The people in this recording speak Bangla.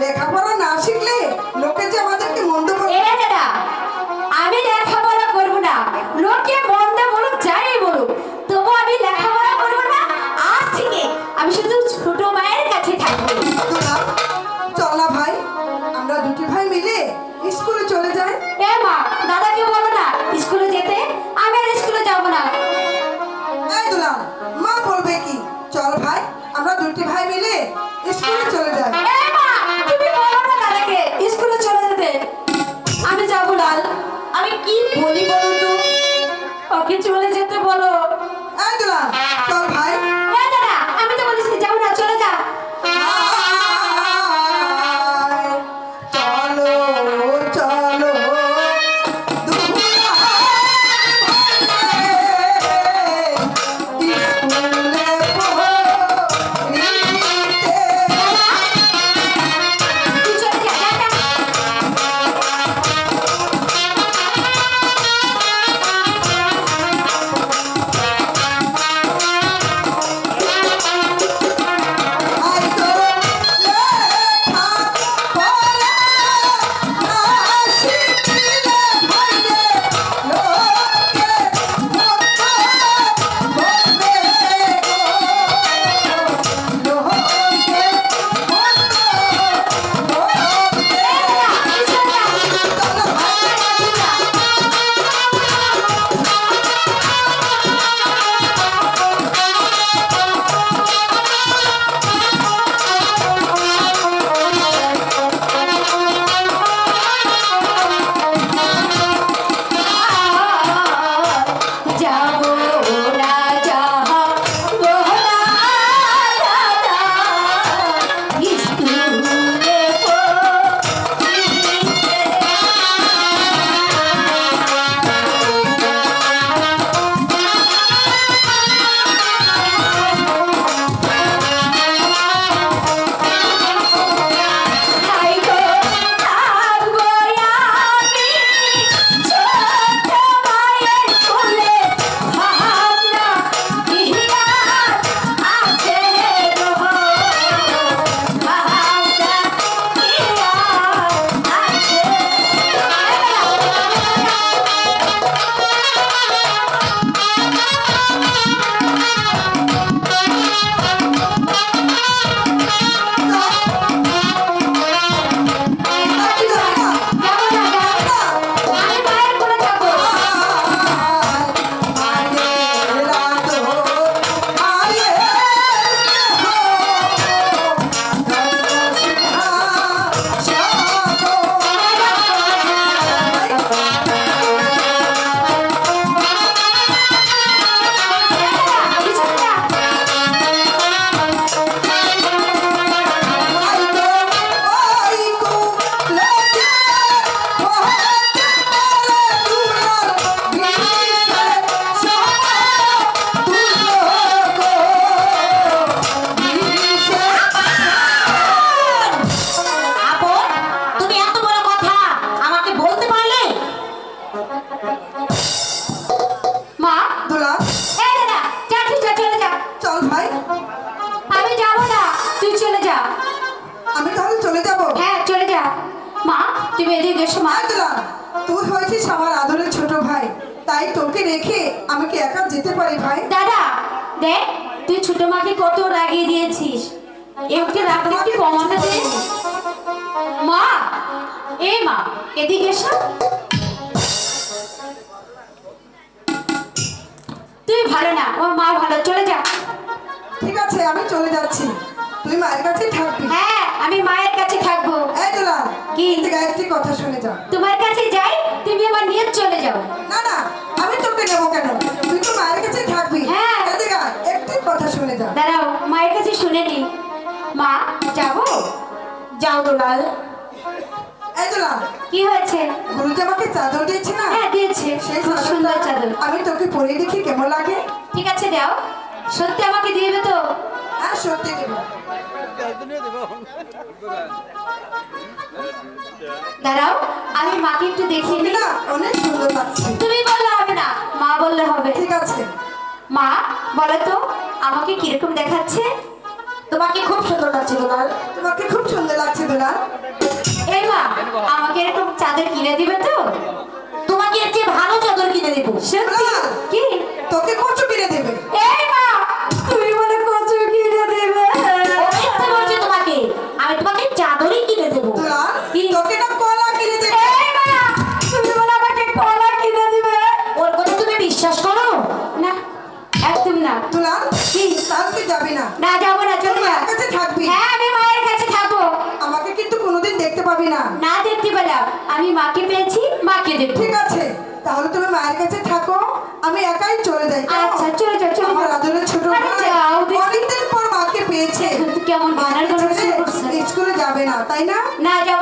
লেখাপড়া না বলি বলতো ওকে চলে আমি যাব না। তুই চলে যা। আমি তাহলে চলে যাব? হ্যাঁ চলে যা। মা তুমি এদিকে এসো মা। তুই হয়েছিস আমার আদরের ছোট ভাই। তাই তোকে রেখে আমি কি একা যেতে পারি ভাই। দাদা দেখ তুই ছোট মাকে কত রাগিয়ে দিয়েছিস। একে রাগটা একটু কমাতে দে। মা এ মা এদিকে এসো। তুই ভালো না ও মা ভালো। চলে যা। ঠিক আছে আমি চলে যাচ্ছি। তুই মায়ের কাছেই থাকবি। হ্যাঁ আমি মায়ের কাছে থাকব। এই দুলা কি? একটি কথা শুনে যা তোমার কাছে যাই তুমি আমার নিয়ে চলে যাও। না না আমি তোকে নেব কেন? তুই তো মায়ের কাছে থাকবি। হ্যাঁ। একটি কথা শুনে যা দাঁড়াও মায়ের কাছে শুনে নি। মা যাব যাও দুলাল। কি হয়েছে? গুরুজি আমাকে চাদর দিয়েছে না? হ্যাঁ দিয়েছে। সেই সুন্দর চাদর। আমি তোকে পরে দেখি কেমন লাগে? ঠিক আছে দাও। সত্যি আমাকে দিবে তো? হ্যাঁ সত্যি দেবো। দাঁড়াও আমি মাকে একটু নিই না অনেক সুন্দর লাগছে। তুমি বললে হবে না মা বললে হবে। ঠিক আছে। মা বলো তো আমাকে কীরকম দেখাচ্ছে? তোমাকে খুব সুন্দর লাগছে দুলাল। তোমাকে খুব সুন্দর লাগছে দুলাল। এই মা আমাকে এরকম চাদর কিনে দিবে তো? তোমাকে এর চেয়ে ভালো চাদর কিনে দেবো। সত্যি? কি? তোকে কচু কিনে দেবে। না যাব না চলে যা। কাছে থাকবি। হ্যাঁ আমি মায়ের কাছে থাকব। আমাকে কিন্তু কোনোদিন দেখতে পাবি না। না দেখতে পেলাম। আমি মাকে পেয়েছি মাকে দেখ ঠিক আছে। তাহলে তুমি মায়ের কাছে থাকো। আমি একাই চলে যাই আচ্ছা চলে যাও চলে আমার আদরের ছোট ভাই। অনেকদিন পর মাকে পেয়েছে। কেমন বানার করছে। স্কুলে যাবে না তাই না? না যাব